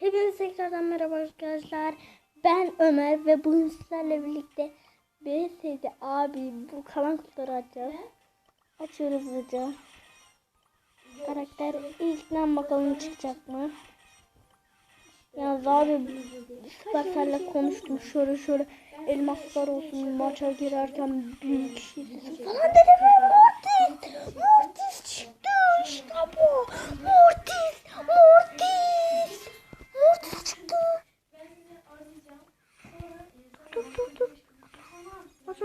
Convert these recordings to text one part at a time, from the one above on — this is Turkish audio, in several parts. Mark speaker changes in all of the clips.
Speaker 1: Hepinize tekrardan merhaba arkadaşlar. Ben Ömer ve bugün sizlerle birlikte BSD abi bu kalan kutuları açacağız. Açıyoruz hızlıca. Karakter ilkten bakalım çıkacak mı? Yalnız abi Supercell'le konuştum. Şöyle şöyle elmaslar olsun maça girerken büyük kişi falan dedi ve Mortis. Mortis çıktı. İşte bu. Mortis.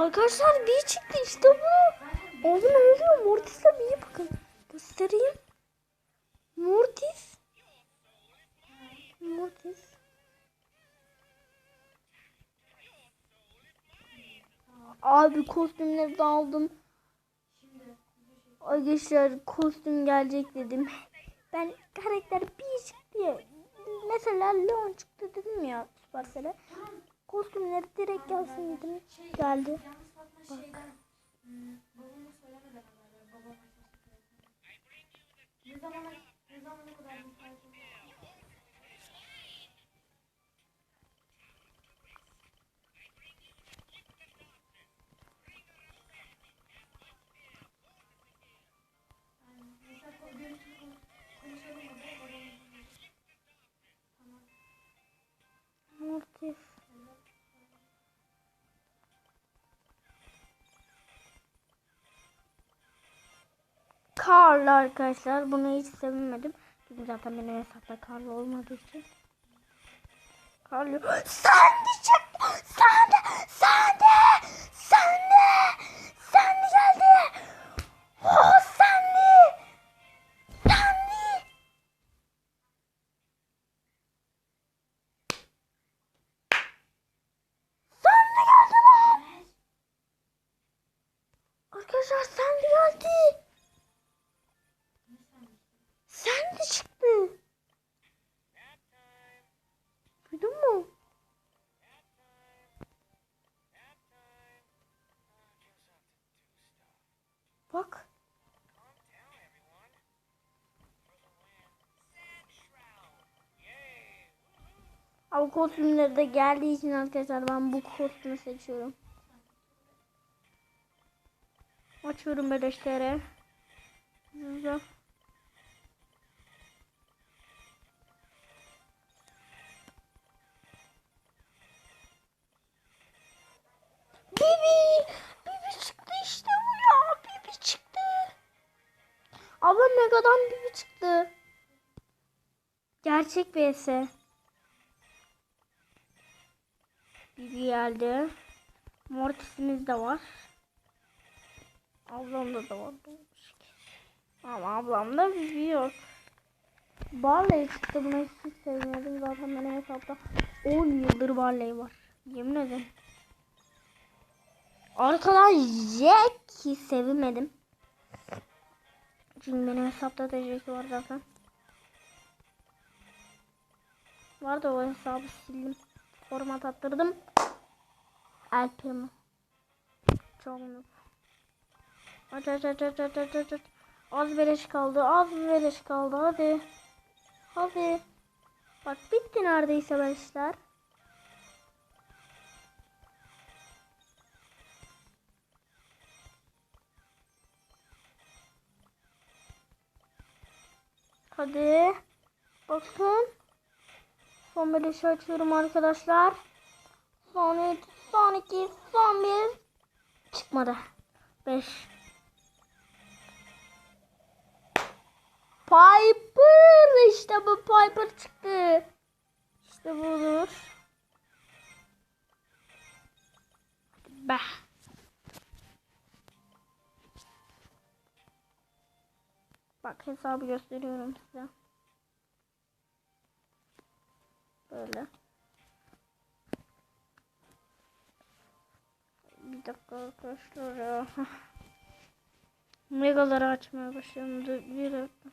Speaker 1: Arkadaşlar bir çıktı işte bu. Ne oluyor? Mortis'le bir bakın. Göstereyim. Mortis. Mortis. Abi kostümleri de aldım. Arkadaşlar kostüm gelecek dedim. Ben karakter bir çıktı. Mesela Leon çıktı dedim ya Supercell'e. Kostümleri direkt gelsin dedim. Geldi. Bak. Mortis. Karlı arkadaşlar. Bunu hiç sevinmedim. Çünkü zaten benim hesapta karlı olmadığı için. Karlı. Sen de çıktı. Sen de. Sen de geldi. Oh Ama kostümleri de geldiği için arkadaşlar ben bu kostümü seçiyorum. Açıyorum beleşleri. Güzel. Bibi! Bibi çıktı işte bu ya. Bibi çıktı. Abla Mega'dan Bibi çıktı. Gerçek vs. Bibi geldi. Mortis'imiz de var. Ablamda da var. Ama ablamda Bibi yok. Barley çıktı. Bunu hiç sevmedim. Zaten benim hesapta 10 yıldır Barley var. Yemin ederim. Arkadan Jack'i sevemedim. Çünkü benim hesapta da Jack var zaten. Var da o hesabı sildim. Format attırdım. El Primo. Çok noob. Aç aç aç aç aç aç aç. Az beleş kaldı. Az beleş kaldı. Hadi. Hadi. Bak bitti neredeyse beleşler. Hadi. Bakın. Son beleşi açıyorum arkadaşlar. Son 3, son 2, son 1. Çıkmadı. 5. Piper. İşte bu Piper çıktı. İşte budur. Hadi be. Bak hesabı gösteriyorum size. Böyle. Bir dakika arkadaşlar ya. Megaları açmaya başladım. Bir dakika.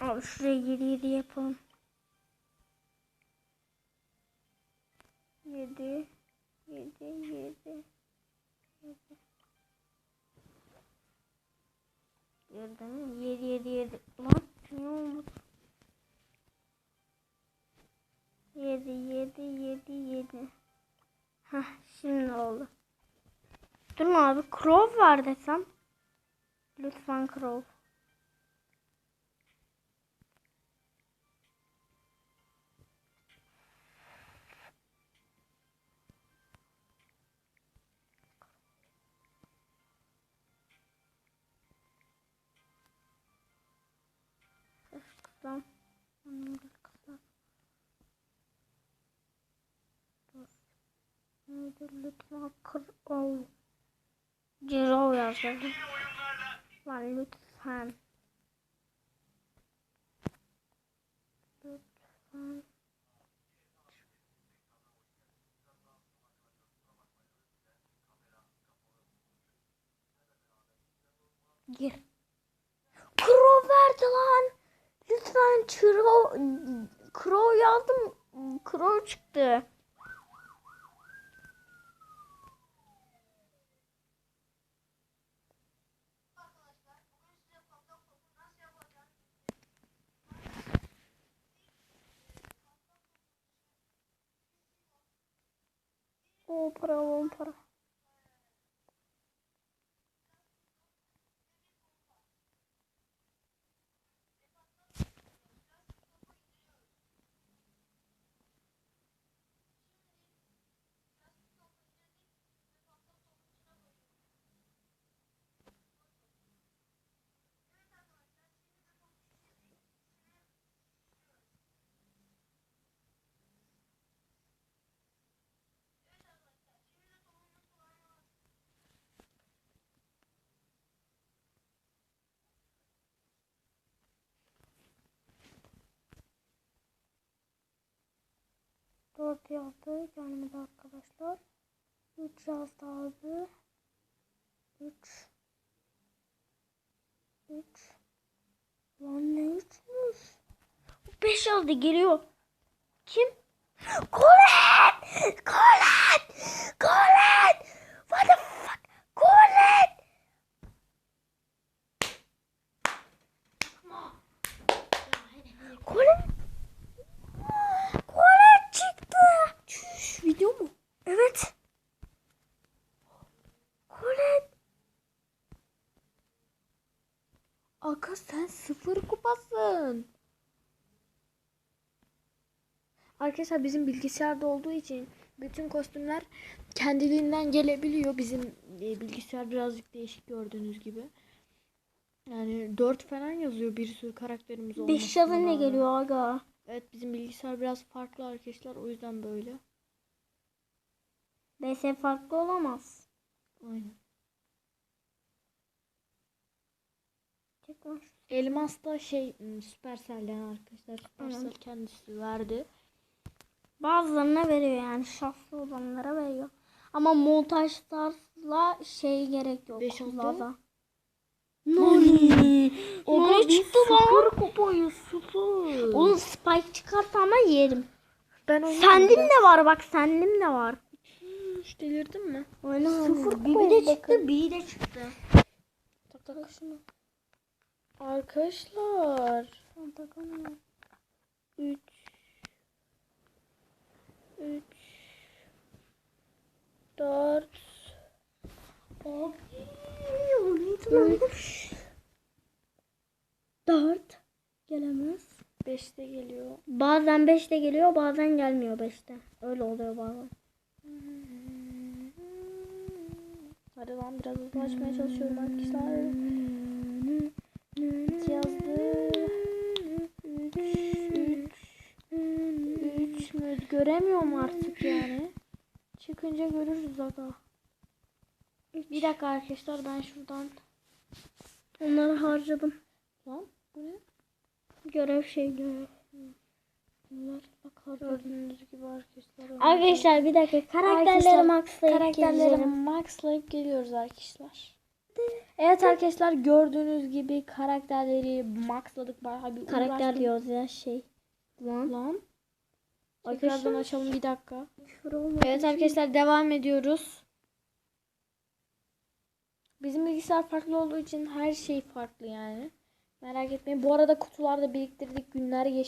Speaker 1: Abi şuraya 7 7 yapalım. 7 7 7 Girdi mi? 7 7 7 Lan ne oldu? 7 7 7 7 Hah şimdi oldu. Durun abi Crow var desem. Lütfen Crow. Dur. Neydi lütfen kır ol. Ciro yazdım. Lan lütfen. Lütfen. Gir. Crow verdi lan. Lütfen Crow, yazdım. Crow çıktı. O para, o para. Dört yazdı. Gelmedi arkadaşlar. Üç yazdı abi. Üç. Üç. Lan ne üçmüş? Beş yazdı geliyor. Kim? Colin!
Speaker 2: Aga sen sıfır kupasın. Arkadaşlar bizim bilgisayarda olduğu için bütün kostümler kendiliğinden gelebiliyor. Bizim e, bilgisayar birazcık değişik gördüğünüz gibi. Yani 4 falan yazıyor bir sürü karakterimiz
Speaker 1: Beş yazı ne
Speaker 2: rağmen.
Speaker 1: geliyor aga?
Speaker 2: Evet bizim bilgisayar biraz farklı arkadaşlar o yüzden böyle.
Speaker 1: BS farklı olamaz.
Speaker 2: Aynen. Elmas da şey m, Supercell'den arkadaşlar. Supercell kendisi verdi.
Speaker 1: Bazılarına veriyor yani şanslı olanlara veriyor. Ama montajlarla şey gerek yok.
Speaker 2: Beş oldu.
Speaker 1: Laza. Nani? Nani çıktı lan?
Speaker 2: Sıfır kupayı sıfır.
Speaker 1: Oğlum spike çıkarsa ama yerim.
Speaker 2: ben oynarım
Speaker 1: Sendim de var bak sendim de var.
Speaker 2: Hiç delirdin mi?
Speaker 1: Oynamadım.
Speaker 2: Sıfır
Speaker 1: Bir
Speaker 2: kupaya
Speaker 1: de çıktı bir de çıktı.
Speaker 2: Tak tak şunu. Arkadaşlar.
Speaker 1: Takamıyorum.
Speaker 2: 3 3 4
Speaker 1: Abi o neydi lan? Dört. Gelemez.
Speaker 2: 5'te geliyor.
Speaker 1: Bazen 5'te geliyor bazen gelmiyor 5'te. Öyle oluyor bazen.
Speaker 2: Hadi lan biraz hızlı açmaya çalışıyorum arkadaşlar. İki yazdı. 3 3 göremiyorum artık yani. Çıkınca görürüz aga. Bir dakika arkadaşlar ben şuradan
Speaker 1: Onları harcadım.
Speaker 2: lan bu ne?
Speaker 1: Görev şey görev.
Speaker 2: Bunlar bak gördüğünüz gibi arkadaşlar.
Speaker 1: Arkadaşlar bir dakika karakterleri maxlayıp
Speaker 2: karakterleri maxlayıp geliyoruz arkadaşlar. Evet arkadaşlar gördüğünüz gibi karakterleri maxladık bayağı bir
Speaker 1: Karakter
Speaker 2: uğraştık.
Speaker 1: diyoruz ya şey. Lan.
Speaker 2: Lan.
Speaker 1: Arkadaşlar-
Speaker 2: Tekrardan açalım bir dakika. Evet arkadaşlar devam ediyoruz. Bizim bilgisayar farklı olduğu için her şey farklı yani. Merak etmeyin. Bu arada kutularda biriktirdik. Günler geçti.